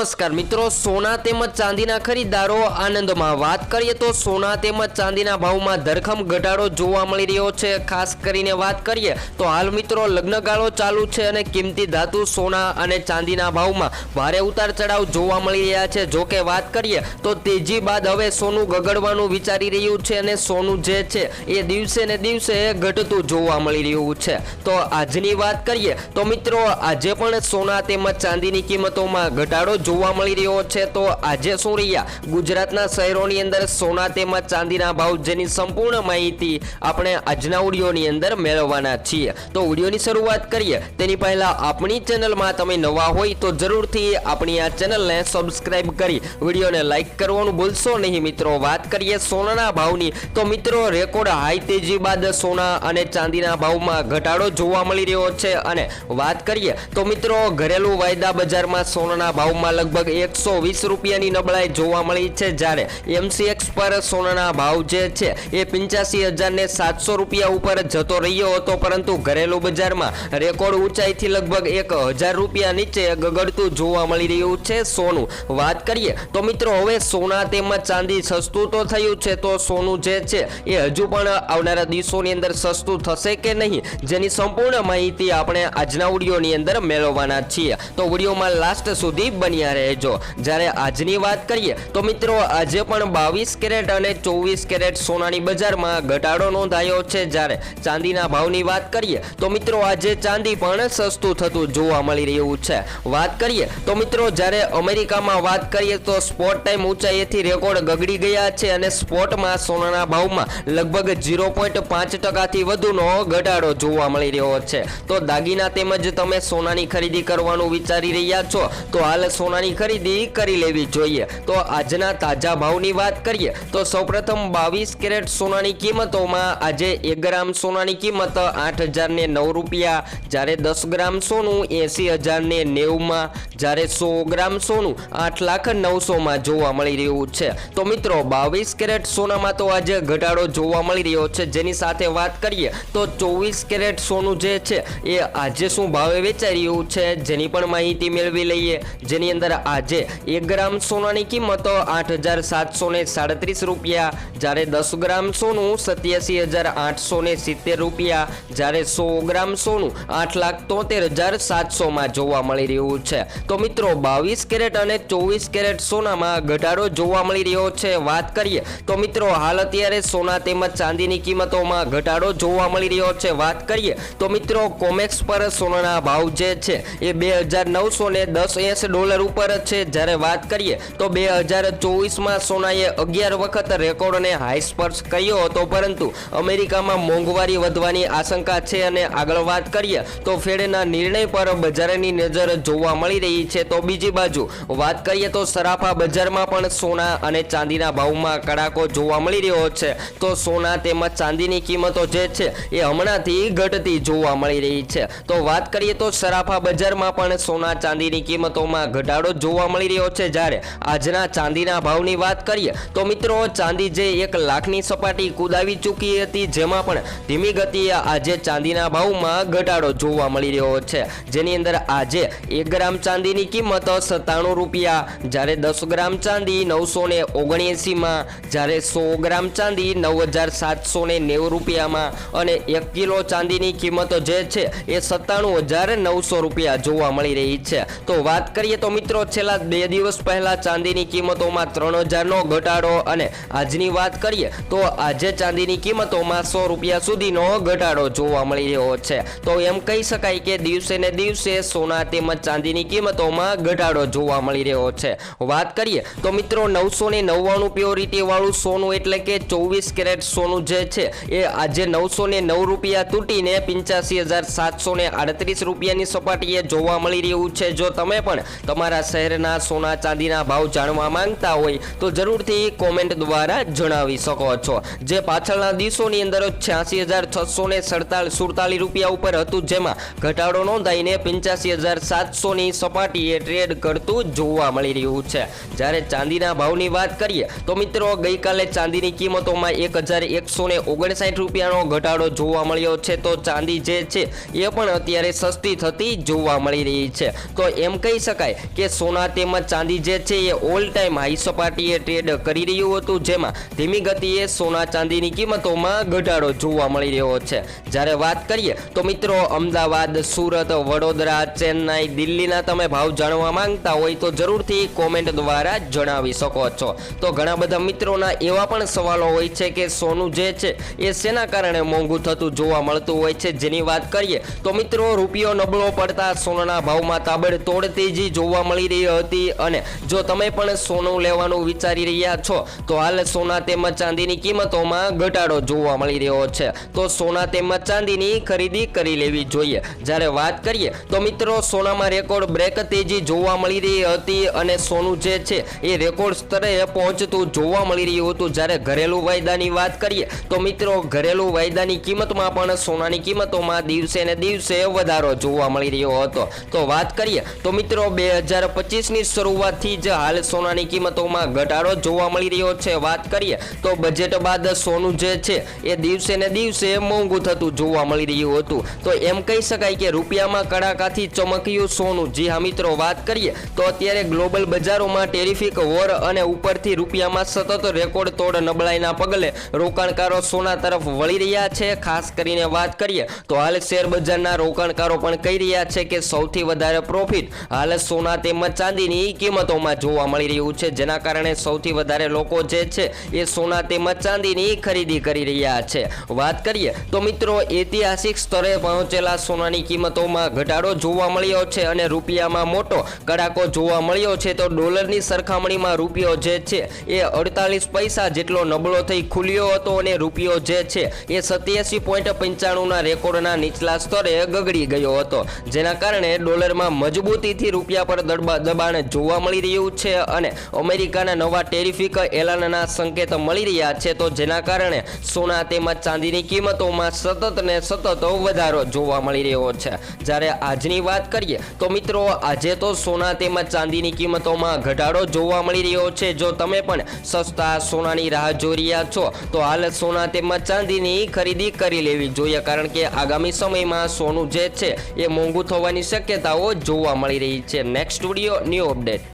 નમસ્કાર મિત્રો, સોના તેમજ ચાંદીના ખરીદદારો આનંદમાં વાત કરીએ તો સોના તેમજ ચાંદીના ભાવમાં ધરખમ ઘટાડો જોવા મળી રહ્યો છે. ખાસ કરીને વાત કરીએ તો હાલ મિત્રો લગ્નગાળો ચાલુ છે અને કિંમતી ધાતુ સોના અને ચાંદીના ભાવમાં ભારે ઉતાર ચઢાવ જોવા મળી રહ્યા છે. જો કે વાત કરીએ તો તેજી બાદ હવે સોનું ગગડવાનું વિચારી રહ્યું છે અને સોનું જે છે એ દિવસે ને દિવસે ઘટતું જોવા મળી રહ્યું છે. તો આજની વાત કરીએ તો મિત્રો, આજે પણ સોના તેમજ ચાંદીની કિંમતોમાં ઘટાડો જોવા મળી રહ્યો છે તો આજે શું રહ્યા? ગુજરાતના શહેરોની અંદર સોના તેમજ ચાંદીના ભાવ જેની સંપૂર્ણ માહિતી આપણે આજના ઓડિયોની અંદર મેળવવાના છીએ. તો ઓડિયોની શરૂઆત કરીએ. તેની પહેલા આપણી ચેનલમાં તમે નવા હોય તો જરૂરથી આપણી આ ચેનલને સબસ્ક્રાઇબ કરી વિડીયોને લાઈક કરવાનું ભૂલશો નહીં. મિત્રો, વાત કરીએ સોનાના ભાવની. તો મિત્રો, રેકોર્ડ હાઈ તેજી બાદ સોના અને ચાંદીના ભાવમાં ઘટાડો જોવા મળી રહ્યો છે. અને વાત કરીએ તો મિત્રો, ઘરેલું વાયદા બજારમાં સોનાના ભાવમાં લગભગ એકસો વીસ રૂપિયાની નબળાઈ જોવા મળી છે જ્યારે એમસીએક્સ પર સોનાના ભાવ જે છે એ પંચ્યાસી હજારને સાતસો રૂપિયા ઉપર જતો રહ્યો હતો, પરંતુ ઘરેલું બજારમાં રેકોર્ડ ઊંચાઈથી લગભગ એક હજાર રૂપિયા નીચે ગગડતું જોવા મળી રહ્યું છે સોનું. વાત કરીએ તો મિત્રો, હવે સોના તેમજ ચાંદી સસ્તું તો થયું છે, તો સોનું જે છે એ હજુ પણ આવનારા દિવસોની અંદર સસ્તું થશે કે નહીં, જેની સંપૂર્ણ માહિતી આપણે આજના વિડીયોની અંદર મેળવવાના છીએ. તો વિડીયોમાં લાસ્ટ સુધી બન્યા રહેજો જ્યારે આજની વાત કરીએ, તો મિત્રો આજે પણ બાવીસ કેરેટ અને ચોવીસ કેરેટ સોનાની બજારમાં ઘટાડો નોંધાયો છે. જ્યારે ચાંદીના ભાવની વાત કરીએ, તો મિત્રો આજે ચાંદી પણ સસ્તું થતું જોવા મળી રહ્યું છે. વાત કરીએ, તો મિત્રો જ્યારે અમેરિકામાં વાત કરીએ, તો સ્પોટ ટાઈમ ઊંચાઈએથી રેકોર્ડ ગગડી ગયા છે અને સ્પોટમાં સોનાના ભાવમાં લગભગ ઝીરો પોઈન્ટ પાંચ ટકાથી વધુનો ઘટાડો જોવા મળી રહ્યો છે. તો દાગીના તેમજ તમે સોનાની ખરીદી કરવાનું વિચારી રહ્યા છો, તો હાલ સોનાની ખરીદી કરી લેવી જોઈએ. તો આજના તાજા ભાવની વાત કરીએ, તો સૌપ્રથમ બાવીસ કેરેટ સોનાની કિંમતોમાં આજે એક ગ્રામ સોનાની કિંમત આઠ હજાર ને નવ રૂપિયા, જ્યારે દસ ગ્રામ સોનું એસી હજાર ને નેવુંમાં, જ્યારે સો ગ્રામ સોનું આઠ લાખ નવસોમાં જોવા મળી રહ્યું છે. તો મિત્રો, બાવીસ કેરેટ સોનામાં તો આજે ઘટાડો જોવા મળી રહ્યો છે. જેની સાથે વાત કરીએ, તો ચોવીસ કેરેટ સોનું જે છે, એ આજે શું ભાવે વેચાઈ રહ્યું છે, જેની પણ માહિતી મેળવી લઈએ. જેની અંદર આજે એક ગ્રામ સોનાની કિંમત આઠ હજાર સાતસો ને સાડત્રીસ રૂપિયા, જ્યારે દસ ગ્રામ સોનું સત્યાસી હજાર આઠસો ને સિત્તેર રૂપિયા, જ્યારે સો ગ્રામ સોનું આઠ લાખ તોતેર હજાર સાતસોમાં જોવા મળી રહ્યું છે. તો મિત્રો, બાવીસ કેરેટ અને ચોવીસ કેરેટ સોનામાં ઘટાડો જોવા મળી રહ્યો છે. વાત કરીએ, તો મિત્રો, હાલ અત્યારે સોના તેમજ ચાંદીની કિંમતોમાં ઘટાડો જોવા મળી રહ્યો છે. વાત કરીએ, તો મિત્રો, કોમેક્સ પર સોનાના ભાવ જે છે, એ બે હજાર નવસો ને દસ એસ ડોલર ઉપર છે. જ્યારે વાત કરીએ તો બે હજાર ચોવીસમાં સોનાએ અગિયાર વખત રેકોર્ડને હાઈ સ્પર્શ કર્યો હતો. પરંતુ અમેરિકામાં મોંઘવારી વધવાની આશંકા છે અને આગળ વાત કરીએ તો ફેડના નિર્ણય પર બજારની નજર જોવા મળી રહી છે. તો બીજી બાજુ વાત કરીએ તો સરાફા બજારમાં પણ સોના અને ચાંદીના ભાવમાં કડાકો જોવા મળી રહ્યો છે. તો સોના તેમજ ચાંદીની કિંમતો જે છે એ હમણાંથી ઘટતી જોવા મળી રહી છે. તો વાત કરીએ તો સરાફા બજારમાં પણ સોના ચાંદીની કિંમતોમાં ઘટાડો જોવા મળી રહ્યો છે. જ્યારે આજના ચાંદીના ભાવની વાત કરીએ, તો મિત્રો ચાંદી જે એક લાખની સપાટી કુદાવી ચૂકી હતી, જેમાં પણ ધીમી ગતિએ આજે ચાંદીના ભાવમાં ઘટાડો જોવા મળી રહ્યો છે. જેની અંદર આજે એક ગ્રામ ચાંદીની કિંમત સત્તાણું રૂપિયા, જ્યારે દસ ગ્રામ ચાંદી નવસો ને ઓગણએંસીમાં જ્યારે સો ગ્રામ ચાંદી નવ હજાર સાતસો ને નેવું રૂપિયામાં અને એક કિલો ચાંદીની કિંમત જે છે એ સત્તાણું હજાર નવસો રૂપિયા જોવા મળી રહી છે. તો વાત કરીએ તો મિત્રો છેલ્લા બે દિવસ પહેલા ચાંદીની કિંમતોમાં ત્રણ હજારનો ઘટાડો અને આજની વાત કરીએ તો આજે ચાંદીની કિંમતોમાં સો રૂપિયા સુધીનો ઘટાડો જોવા મળી રહ્યો છે. તો એમ કહી શકાય કે દિવસે ને દિવસે સોના તેમજ ચાંદીની કિંમતોમાં ઘટાડો જોવા મળી રહ્યો છે. વાત કરીએ તો મિત્રો, નવસો ને નવ્વાણું પ્યોરિટી વાળું સોનું એટલે કે ચોવીસ કેરેટ સોનું જે છે, એ આજે નવસો ને નવ રૂપિયા તૂટીને પંચ્યાસી હજાર સાતસો ને આડત્રીસ રૂપિયાની સપાટીએ જોવા મળી રહ્યું છે. જો તમે પણ તમારા શહેરના સોના ચાંદીના ભાવ જાણવા માંગતા હોય તો જરૂરથી કોમેન્ટ દ્વારા જણાવી શકો છો. જે પાછળના દિવસોની અંદર છ્યાસી હજાર છસો ને સડતાલીસ, સુડતાલીસ રૂપિયા ઉપર હતું, જેમાં ઘટાડો નોંધાઈને પંચ્યાસી હજાર સાતસોની સપાટીએ ટ્રેડ કરતું જોવા મળી રહ્યું છે. જ્યારે ચાંદીના ભાવની વાત કરીએ, તો મિત્રો ગઈકાલે ચાંદીની કિંમતોમાં એક હજાર એકસો ને ઓગણસાઠ રૂપિયાનો ઘટાડો જોવા મળ્યો છે. તો ચાંદી જે છે, એ પણ અત્યારે સસ્તી થતી જોવા મળી રહી છે. તો એમ કહી શકાય કે સોના તેમજ ચાંદી જે છે એ ઓલ ટાઈમ હાઈ સપાટીએ ટ્રેડ કરી રહ્યું હતું, જેમાં ધીમી ગતિએ સોના ચાંદીની કિંમતોમાં ઘટાડો જોવા મળી રહ્યો છે. જ્યારે વાત કરીએ તો મિત્રો, અમદાવાદ, સુરત, વડોદરા, ચેન્નાઈ, દિલ્હીના તમે ભાવ જાણવા માંગતા હોય તો જરૂરથી કોમેન્ટ દ્વારા જણાવી શકો છો. તો ઘણા બધા મિત્રોના એવા પણ સવાલો હોય છે કે સોનું જે છે એ શેના કારણે મોંઘું થતું જોવા મળતું હોય છે? જેની વાત કરીએ તો મિત્રો, રૂપિયો નબળો પડતા સોનાના ભાવમાં તાબડતોડ તેજી જોવા મળી રહી હતી અને જો તમે પણ સોનું લેવાનું વિચારી રહ્યા છો, તો હાલ સોના તેમજ ચાંદીની કિંમતોમાં ઘટાડો જોવા મળી રહ્યો છે. તો સોના તેમજ ચાંદીની ખરીદી કરી લેવી જોઈએ. જ્યારે વાત કરીએ, તો મિત્રો, સોનામાં રેકોર્ડ બ્રેક તેજી જોવા મળી રહી હતી અને સોનું જે છે, એ રેકોર્ડ સ્તરે પહોંચતું જોવા મળી રહ્યું હતું. જ્યારે ઘરેલું વાયદાની વાત કરીએ, તો મિત્રો, ઘરેલું વાયદાની કિંમતમાં પણ સોનાની કિંમતોમાં દિવસે ને દિવસે વધારો જોવા મળી રહ્યો હતો. તો વાત કરીએ, તો મિત્રો, બે હજાર પચીસની શરૂઆતથી જ હાલ સોનાની કિંમતોમાં ઘટાડો જોવા મળી રહ્યો છે. વાત કરીએ તો બજેટ બાદ સોનું જે છે, એ દિવસે ને દિવસે મોંઘું થતું જોવા મળી રહ્યું હતું. તો એમ કહી શકાય કે રૂપિયામાં કડાકાથી ચમક્યું સોનું. જી હા મિત્રો, વાત કરીએ તો અત્યારે ગ્લોબલ બજારોમાં ટેરિફિક વોર અને ઉપરથી રૂપિયામાં સતત રેકોર્ડ તોડ નબળાઈના પગલે રોકાણકારો સોના તરફ વળી રહ્યા છે. ખાસ કરીને વાત કરીએ તો હાલ શેર બજારના રોકાણકારો પણ કહી રહ્યા છે કે સૌથી વધારે પ્રોફિટ હાલ સોના તેમજ ચાંદીની કિંમતોમાં જોવા મળી રહ્યું છે. જેના કારણે સૌથી વધારે લોકો જે છે એ સોના તેમજ ચાંદીની ખરીદી કરી રહ્યા છે. વાત કરીએ તો મિત્રો, ઐતિહાસિક સ્તરે પહોંચેલા સોનાની કિંમતોમાં ઘટાડો જોવા મળ્યો છે અને રૂપિયામાં મોટો કડાકો જોવા મળ્યો છે. તો ડોલરની સરખામણીમાં રૂપિયો જે છે એ અડતાલીસ પૈસા જેટલો નબળો થઈ ખુલ્યો હતો અને રૂપિયો જે છે એ સત્યાસી પોઈન્ટ પંચાણુંના રેકોર્ડના નીચલા સ્તરે ગગડી ગયો હતો. જેના કારણે ડોલરમાં મજબૂતીથી રૂપિયા પર દડબા- દબાણ જોવા મળી રહ્યું છે અને અમેરિકાના નવા ટેરિફિક એલાનના સંકેત મળી રહ્યા છે. તો જેના કારણે સોના તેમજ ચાંદીની કિંમતોમાં સતત ને સતત વધારો જોવા મળી રહ્યો છે. જ્યારે આજની વાત કરીએ, તો મિત્રો, આજે તો સોના તેમજ ચાંદીની કિંમતોમાં ઘટાડો જોવા મળી રહ્યો છે. જો તમે પણ સસ્તા સોનાની રાહ જોઈ રહ્યા છો, તો હાલ સોના તેમજ ચાંદીની ખરીદી કરી લેવી જોઈએ. કારણ કે આગામી સમયમાં સોનું જે છે, એ મોંઘું થવાની શક્યતાઓ જોવા મળી રહી છે. Next video new update.